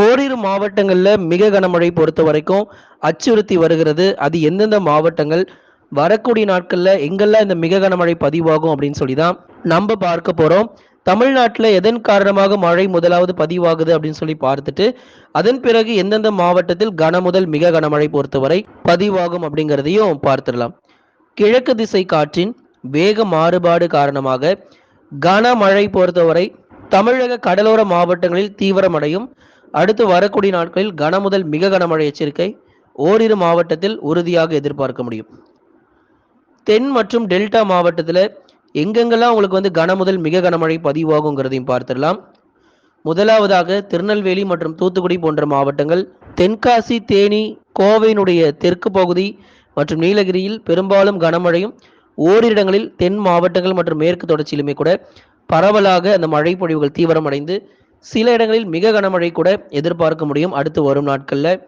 ஓரிரு மாவட்டங்களில் மிக கனமழை பொறுத்த வரைக்கும் அச்சுறுத்தி வருகிறது. அது எந்தெந்த மாவட்டங்கள்? வரக்கூடிய நாட்களில் எங்கெல்லாம் இந்த மிக கனமழை பதிவாகும் அப்படின்னு சொல்லி தான் நம்ம பார்க்க போகிறோம் தமிழ்நாட்டில் எதன் காரணமாக மழை முதலாவது பதிவாகுது அப்படின்னு சொல்லி பார்த்துட்டு அதன் பிறகு எந்தெந்த மாவட்டத்தில் கன முதல் மிக கனமழை பொறுத்தவரை பதிவாகும் அப்படிங்கிறதையும் பார்த்துடலாம். கிழக்கு திசை காற்றின் வேக மாறுபாடு காரணமாக கனமழை பொறுத்தவரை தமிழக கடலோர மாவட்டங்களில் தீவிரமடையும். அடுத்து வரக்கூடிய நாட்களில் கன முதல் மிக கனமழை எச்சரிக்கை ஓரிரு மாவட்டத்தில் உறுதியாக எதிர்பார்க்க முடியும். தென் மற்றும் டெல்டா மாவட்டத்தில் எங்கெங்கெல்லாம் உங்களுக்கு வந்து கன முதல் மிக கனமழை பதிவாகுங்கிறதையும் பார்த்துடலாம். முதலாவதாக திருநெல்வேலி மற்றும் தூத்துக்குடி போன்ற மாவட்டங்கள் தென்காசி தேனி கோவையினுடைய தெற்கு பகுதி மற்றும் நீலகிரியில் பெரும்பாலும் கனமழையும் ஓரிடங்களில் தென் மாவட்டங்கள் மற்றும் மேற்கு தொடர்ச்சியிலுமே கூட பரவலாக அந்த மழை பொழிவுகள் தீவிரமடைந்து சில இடங்களில் மிக கனமழை கூட எதிர்பார்க்க முடியும். அடுத்து வரும் நாட்களில்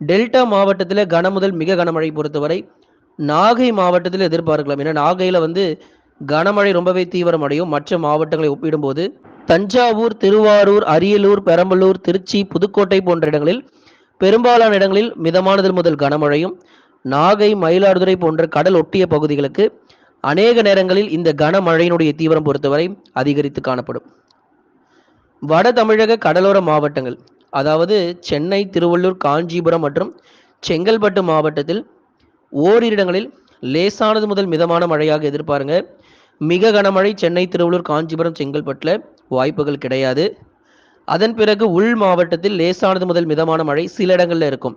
டெல்டா மாவட்டத்தில் கன முதல் மிக கனமழை பொறுத்தவரை நாகை மாவட்டத்தில் எதிர்பார்க்கலாம். ஏன்னா நாகையில் வந்து கனமழை ரொம்பவே தீவிரமடையும். மற்ற மாவட்டங்களை ஒப்பிடும்போது தஞ்சாவூர் திருவாரூர் அரியலூர் பெரம்பலூர் திருச்சி புதுக்கோட்டை போன்ற இடங்களில் பெரும்பாலான இடங்களில் மிதமானதில் முதல் கனமழையும் நாகை மயிலாடுதுறை போன்ற கடல் ஒட்டிய பகுதிகளுக்கு அநேக நேரங்களில் இந்த கனமழையினுடைய தீவிரம் பொறுத்தவரை அதிகரித்து காணப்படும். வட தமிழக கடலோர மாவட்டங்கள் அதாவது சென்னை திருவள்ளூர் காஞ்சிபுரம் மற்றும் செங்கல்பட்டு மாவட்டத்தில் ஓரிரு இடங்களில் லேசானது முதல் மிதமான மழையாக எதிர்பாருங்க. மிக கனமழை சென்னை திருவள்ளூர் காஞ்சிபுரம் செங்கல்பட்டில் வாய்ப்புகள் கிடையாது. அதன் பிறகு உள் மாவட்டத்தில் லேசானது முதல் மிதமான மழை சில இடங்களில் இருக்கும்.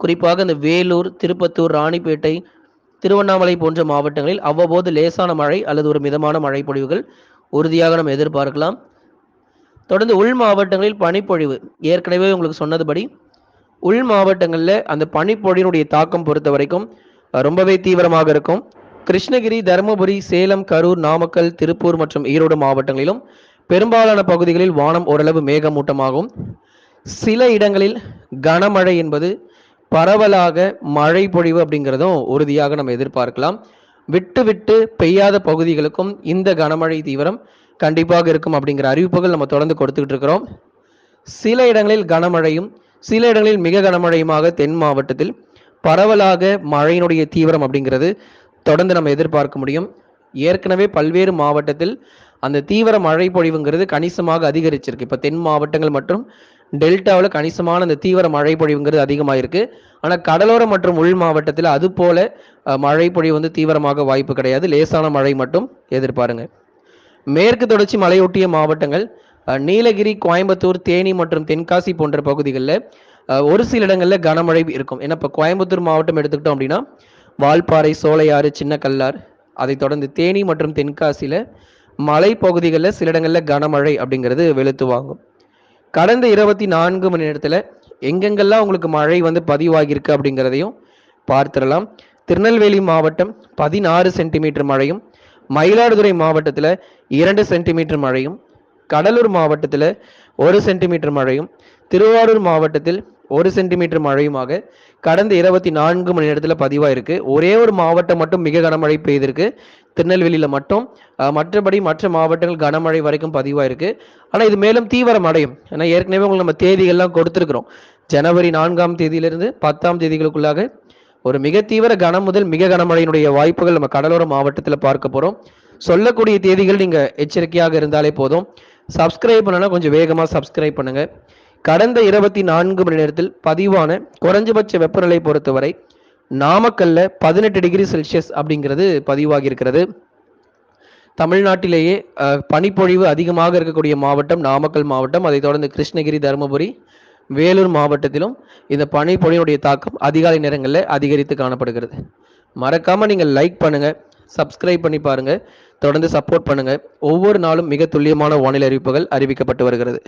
குறிப்பாக இந்த வேலூர் திருப்பத்தூர் ராணிப்பேட்டை திருவண்ணாமலை போன்ற மாவட்டங்களில் அவ்வப்போது லேசான மழை அல்லது ஒரு மிதமான மழை பொழிவுகள் உறுதியாக நம்ம எதிர்பார்க்கலாம். தொடர்ந்து உள் மாவட்டங்களில் பனிப்பொழிவு. ஏற்கனவே உங்களுக்கு சொன்னதுபடி உள் மாவட்டங்களில் அந்த பனிப்பொழியினுடைய தாக்கம் பொறுத்த வரைக்கும் ரொம்பவே தீவிரமாக இருக்கும். கிருஷ்ணகிரி தருமபுரி சேலம் கரூர் நாமக்கல் திருப்பூர் மற்றும் ஈரோடு மாவட்டங்களிலும் பெரும்பாலான பகுதிகளில் வானம் ஓரளவு மேகமூட்டமாகும். சில இடங்களில் கனமழை என்பது பரவலாக மழை பொழிவு அப்படிங்கிறதும் உறுதியாக நம்ம எதிர்பார்க்கலாம். விட்டு விட்டு பெய்யாத பகுதிகளுக்கும் இந்த கனமழை தீவிரம் கண்டிப்பாக இருக்கும் அப்படிங்கிற அறிவிப்புகள் நம்ம தொடர்ந்து கொடுத்துக்கிட்டு இருக்கிறோம். சில இடங்களில் கனமழையும் சில இடங்களில் மிக கனமழையுமாக தென் மாவட்டத்தில் பரவலாக மழையினுடைய தீவிரம் அப்படிங்கிறது தொடர்ந்து நம்ம எதிர்பார்க்க முடியும். ஏற்கனவே பல்வேறு மாவட்டத்தில் அந்த தீவிர மழை பொழிவுங்கிறது கணிசமாக அதிகரிச்சிருக்கு. இப்போ தென் மாவட்டங்கள் மற்றும் டெல்டாவில் கணிசமான அந்த தீவிர மழை பொழிவுங்கிறது அதிகமாக ஆனால் கடலோர மற்றும் உள் மாவட்டத்தில் அது போல மழை பொழிவு வந்து தீவிரமாக வாய்ப்பு கிடையாது. லேசான மழை மட்டும் எதிர்பாருங்க. மேற்கு தொடர்ச்சி மலையொட்டிய மாவட்டங்கள் நீலகிரி கோயம்புத்தூர் தேனி மற்றும் தென்காசி போன்ற பகுதிகளில் ஒரு சில இடங்களில் கனமழை இருக்கும். ஏன்னா இப்போ கோயம்புத்தூர் மாவட்டம் எடுத்துக்கிட்டோம் அப்படின்னா வால்பாறை சோலையாறு சின்ன கல்லார் அதை தொடர்ந்து தேனி மற்றும் தென்காசியில் மலை பகுதிகளில் சில இடங்களில் கனமழை அப்படிங்கிறது வெளுத்து வாங்கும். கடந்த இருபத்தி நான்கு மணி நேரத்தில் எங்கெங்கெல்லாம் உங்களுக்கு மழை வந்து பதிவாகியிருக்கு அப்படிங்கிறதையும் பார்த்துடலாம். திருநெல்வேலி மாவட்டம் பதினாறு சென்டிமீட்டர் மழையும் மயிலாடுதுறை மாவட்டத்தில் இரண்டு சென்டிமீட்டர் மழையும் கடலூர் மாவட்டத்தில் ஒரு சென்டிமீட்டர் மழையும் திருவாரூர் மாவட்டத்தில் ஒரு சென்டிமீட்டர் மழையுமாக கடந்த இருபத்தி நான்கு மணி நேரத்தில் பதிவாயிருக்கு. ஒரே ஒரு மாவட்டம் மட்டும் மிக கனமழை பெய்திருக்கு. திருநெல்வேலியில் மட்டும் மற்றபடி மற்ற மாவட்டங்கள் கனமழை வரைக்கும் பதிவாயிருக்கு. ஆனால் இது மேலும் தீவிரம் அடையும் ஏன்னா ஏற்கனவே உங்களுக்கு நம்ம தேதிகள்லாம் கொடுத்துருக்குறோம். ஜனவரி நான்காம் தேதியிலிருந்து பத்தாம் தேதிகளுக்குள்ளாக ஒரு மிக தீவிர கனம் முதல் மிக கனமழையினுடைய வாய்ப்புகள் நம்ம கடலோர மாவட்டத்தில் பார்க்க போகிறோம் சொல்லக்கூடிய தேதிகள் நீங்கள் எச்சரிக்கையாக இருந்தாலே போதும். சப்ஸ்கிரைப் பண்ணனா கொஞ்சம் வேகமாக சப்ஸ்கிரைப் பண்ணுங்கள் கடந்த இருபத்தி நான்கு மணி நேரத்தில் பதிவான குறைஞ்சபட்ச வெப்பநிலை பொறுத்தவரை நாமக்கல்ல பதினெட்டு டிகிரி செல்சியஸ் அப்படிங்கிறது பதிவாகி இருக்கிறது தமிழ்நாட்டிலேயே பனிப்பொழிவு அதிகமாக இருக்கக்கூடிய மாவட்டம் நாமக்கல் மாவட்டம். அதைத் தொடர்ந்து கிருஷ்ணகிரி தருமபுரி வேலூர் மாவட்டத்திலும் இந்த பனிப்பொழியினுடைய தாக்கம் அதிகாலை நேரங்களில் அதிகரித்து காணப்படுகிறது. மறக்காமல் நீங்கள் லைக் பண்ணுங்கள் சப்ஸ்கிரைப் பண்ணி பாருங்கள் தொடர்ந்து சப்போர்ட் பண்ணுங்கள் ஒவ்வொரு நாளும் மிக துல்லியமான வானிலை அறிவிப்புகள் அறிவிக்கப்பட்டு வருகிறது.